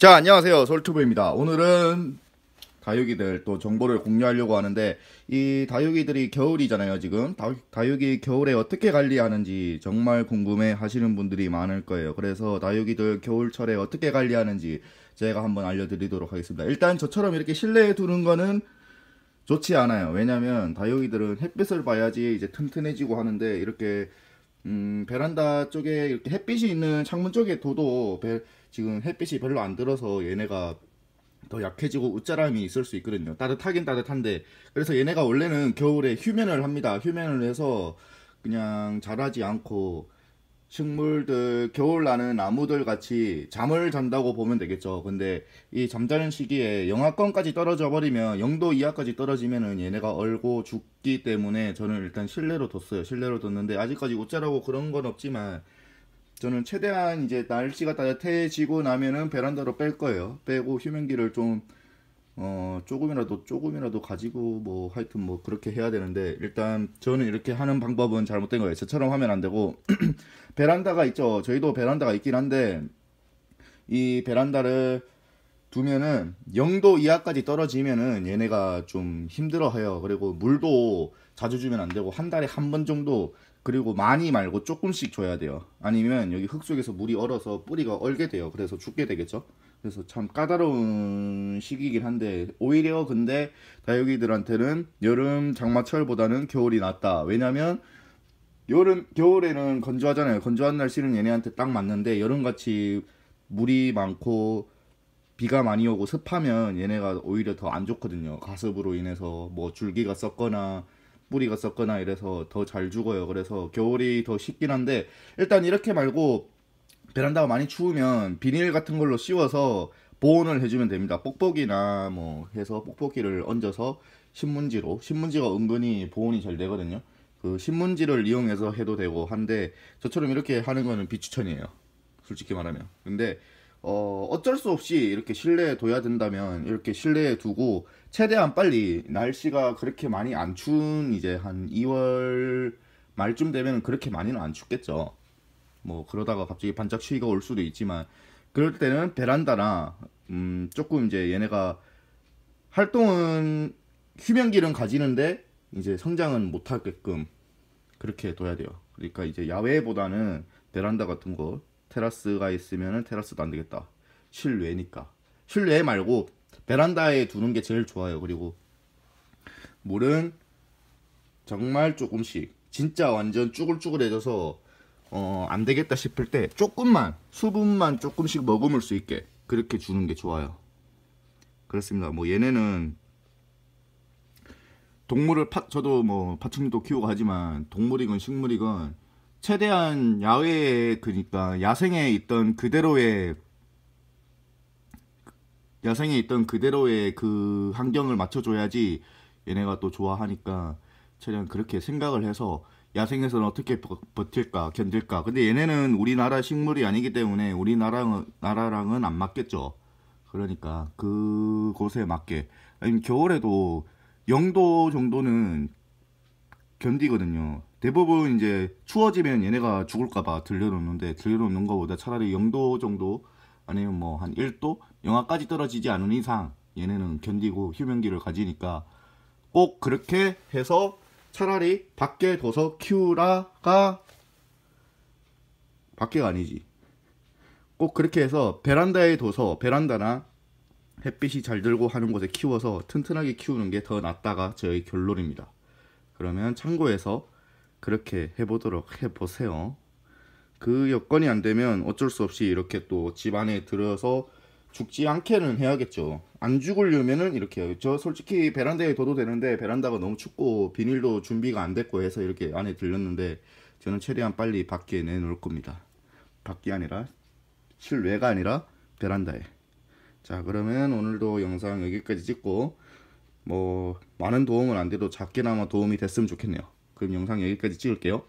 자, 안녕하세요. 솔튜브입니다. 오늘은 다육이들 또 정보를 공유하려고 하는데 이 다육이들이 겨울이잖아요, 지금. 다, 다육이 겨울에 어떻게 관리하는지 정말 궁금해 하시는 분들이 많을 거예요. 그래서 다육이들 겨울철에 어떻게 관리하는지 제가 한번 알려드리도록 하겠습니다. 일단 저처럼 이렇게 실내에 두는 거는 좋지 않아요. 왜냐면 다육이들은 햇빛을 봐야지 이제 튼튼해지고 하는데 이렇게 음, 베란다 쪽에 이렇게 햇빛이 있는 창문 쪽에 둬도 배, 지금 햇빛이 별로 안 들어서 얘네가 더 약해지고 웃자람이 있을 수 있거든요. 따뜻하긴 따뜻한데 그래서 얘네가 원래는 겨울에 휴면을 합니다. 휴면을 해서 그냥 자라지 않고 식물들 겨울 나는 나무들 같이 잠을 잔다고 보면 되겠죠. 근데 이 잠자는 시기에 영하권까지 떨어져 버리면 0도 이하까지 떨어지면은 얘네가 얼고 죽기 때문에 저는 일단 실내로 뒀어요. 실내로 뒀는데 아직까지 옷자라고 그런 건 없지만 저는 최대한 이제 날씨가 따뜻해지고 나면은 베란다로 뺄 거예요. 빼고 휴면기를 좀 어, 조금이라도, 조금이라도 가지고, 뭐, 하여튼 뭐, 그렇게 해야 되는데, 일단, 저는 이렇게 하는 방법은 잘못된 거예요. 저처럼 하면 안 되고, 베란다가 있죠. 저희도 베란다가 있긴 한데, 이 베란다를 두면은 0도 이하까지 떨어지면은 얘네가 좀 힘들어 해요. 그리고 물도 자주 주면 안 되고, 한 달에 한 번 정도, 그리고 많이 말고 조금씩 줘야 돼요. 아니면 여기 흙 속에서 물이 얼어서 뿌리가 얼게 돼요. 그래서 죽게 되겠죠. 그래서 참 까다로운 시기이긴 한데 오히려 근데 다육이들한테는 여름 장마철보다는 겨울이 낫다. 왜냐면 여름 겨울에는 건조하잖아요. 건조한 날씨는 얘네한테 딱 맞는데 여름같이 물이 많고 비가 많이 오고 습하면 얘네가 오히려 더 안 좋거든요. 가습으로 인해서 뭐 줄기가 썩거나 뿌리가 썩거나 이래서 더 잘 죽어요. 그래서 겨울이 더 쉽긴 한데 일단 이렇게 말고 베란다가 많이 추우면 비닐 같은 걸로 씌워서 보온을 해주면 됩니다. 뽁뽁이나 뭐 해서 뽁뽁이를 얹어서 신문지로 신문지가 은근히 보온이 잘 되거든요. 그 신문지를 이용해서 해도 되고 한데 저처럼 이렇게 하는 거는 비추천이에요. 솔직히 말하면. 근데 어 어쩔 수 없이 이렇게 실내에 둬야 된다면 이렇게 실내에 두고 최대한 빨리 날씨가 그렇게 많이 안 추운 이제 한 2월 말쯤 되면 그렇게 많이는 안 춥겠죠. 뭐 그러다가 갑자기 반짝 추위가 올 수도 있지만 그럴 때는 베란다나 음 조금 이제 얘네가 활동은 휴면기는 가지는데 이제 성장은 못 하게끔 그렇게 둬야 돼요. 그러니까 이제 야외보다는 베란다 같은 거 테라스가 있으면은 테라스도 안 되겠다. 실외니까. 실외 말고 베란다에 두는 게 제일 좋아요. 그리고 물은 정말 조금씩 진짜 완전 쭈글쭈글해져서 어, 안 되겠다 싶을 때 조금만 수분만 조금씩 머금을 수 있게 그렇게 주는 게 좋아요. 그렇습니다. 뭐 얘네는 동물을 파, 저도 뭐 파충류도 키우고 하지만 동물이건 식물이건 최대한 야외에 그니까 야생에 있던 그대로의 야생에 있던 그대로의 그 환경을 맞춰줘야지 얘네가 또 좋아하니까 최대한 그렇게 생각을 해서 야생에서는 어떻게 버, 버틸까 견딜까. 근데 얘네는 우리나라 식물이 아니기 때문에 우리나라랑은 나라랑은 안 맞겠죠. 그러니까 그곳에 맞게. 아니면 겨울에도 0도 정도는 견디거든요 대부분 이제 추워지면 얘네가 죽을까봐 들려놓는데 들려놓는 것보다 차라리 0도 정도 아니면 뭐 한 1도 영하까지 떨어지지 않은 이상 얘네는 견디고 휴면기를 가지니까 꼭 그렇게 해서 차라리 밖에 둬서 키우라가 밖에가 아니지. 꼭 그렇게 해서 베란다에 둬서 베란다나 햇빛이 잘 들고 하는 곳에 키워서 튼튼하게 키우는 게 더 낫다가 저희 결론입니다. 그러면 참고해서 그렇게 해보도록 해보세요. 그 여건이 안 되면 어쩔 수 없이 이렇게 또 집 안에 들어서 죽지 않게는 해야겠죠. 안 죽으려면은 이렇게 해요. 저 솔직히 베란다에 둬도 되는데 베란다가 너무 춥고 비닐도 준비가 안 됐고 해서 이렇게 안에 들렸는데 저는 최대한 빨리 밖에 내놓을 겁니다. 밖이 아니라 실외가 아니라 베란다에. 자 그러면 오늘도 영상 여기까지 찍고 뭐 많은 도움은 안 돼도 작게나마 도움이 됐으면 좋겠네요. 그럼 영상 여기까지 찍을게요.